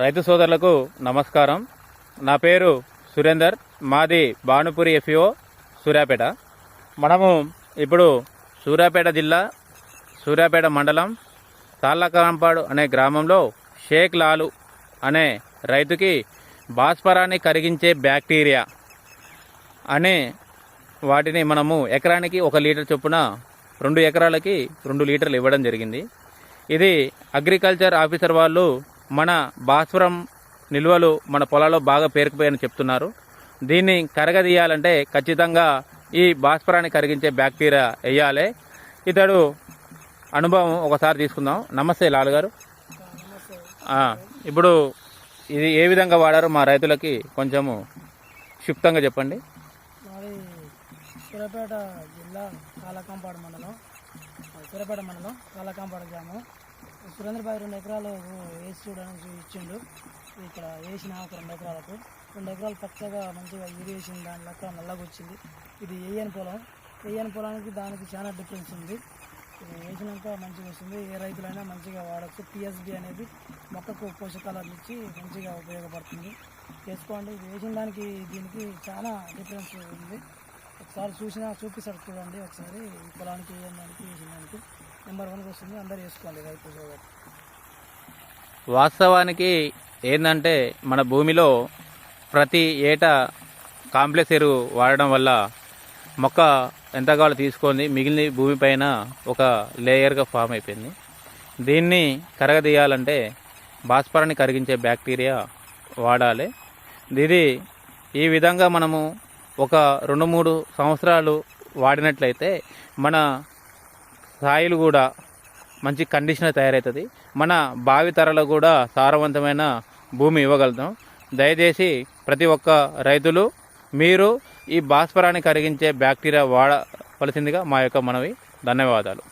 రైతు సోదరులకు నమస్కారం. నా పేరు సురేందర్ మాది భానుపురి ఎఫ్ఈఓ సూర్యాపేట. మనము ఇప్పుడు సూర్యాపేట జిల్లా సూర్యాపేట మండలం తాళ్ళకాంపాడు అనే గ్రామంలో షేక్ లాలు అనే రైతుకి భాస్వరాన్ని కరిగించే బ్యాక్టీరియా అనే వాటిని మనము ఎకరానికి ఒక లీటర్ చొప్పున రెండు ఎకరాలకి రెండు లీటర్లు ఇవ్వడం జరిగింది. ఇది అగ్రికల్చర్ ఆఫీసర్ వాళ్ళు మన భాస్వరం నిల్వలు మన పొలాల్లో బాగా పేరుకుపోయాయని చెప్తున్నారు. దీన్ని కరగదీయాలంటే ఖచ్చితంగా ఈ భాస్వరాన్ని కరిగించే బ్యాక్టీరియా వేయాలి. ఇతడు అనుభవం ఒకసారి తీసుకుందాం. నమస్తే లాలుగారు ఇప్పుడు ఇది ఏ విధంగా వాడారో మా రైతులకి కొంచెము క్షిప్తంగా చెప్పండి. సూర్యాపేట జిల్లా కాలకాంపాడు మండలం సూర్యాపేట మండలం కాలకాంపాడు గ్రామం. సురేంద్రబాయి రెండు ఎకరాలు వేసి చూడడానికి ఇచ్చిండు. ఇక్కడ వేసిన ఒక రెండు ఎకరాలకు. రెండు ఎకరాలు పచ్చగా మంచిగా ఇరిగేసిన దాని లెక్క నల్లగా వచ్చింది ఇది ఏఎన్ పొలం. ఏఎన్ పొలానికి దానికి చాలా డిఫరెన్స్ ఉంది. ఇది వేసినాక మంచిగా వస్తుంది. ఏ రైతులైనా మంచిగా వాడచ్చు. పిఎస్బి అనేది మొక్కకు పోషకాలను ఇచ్చి మంచిగా ఉపయోగపడుతుంది. చేసుకోండి. ఇది వేసిన దానికి దీనికి చాలా డిఫరెన్స్ ఉంది. ఒకసారి చూసినా చూపిస్తాడు చూడండి. ఒకసారి పొలానికి వేయడానికి దానికి వేసిన దానికి. నెంబర్ వన్కి వస్తుంది అందరు వేసుకోండి రైతు సోదరు. వాస్తవానికి ఏంటంటే మన భూమిలో ప్రతి ఏటా కాంప్లెక్స్ ఎరువు వాడడం వల్ల మొక్క ఎంత కావాలో తీసుకొని మిగిలిన భూమిపైన ఒక లేయర్గా ఫామ్ అయిపోయింది. దీన్ని కరగదీయాలంటే భాస్వరాన్ని కరిగించే బ్యాక్టీరియా వాడాలి. ఇది ఈ విధంగా మనము ఒక రెండు మూడు సంవత్సరాలు వాడినట్లయితే మన సాయిల్ కూడా మంచి కండిషన్ తయారవుతుంది మన భావి తరాలకు కూడా సారవంతమైన భూమి ఇవ్వగలుగుతాం. దయచేసి ప్రతి ఒక్క రైతులు మీరు ఈ భాస్వరాన్ని కరిగించే బ్యాక్టీరియా వాడవలసిందిగా మా యొక్క మనవి. ధన్యవాదాలు.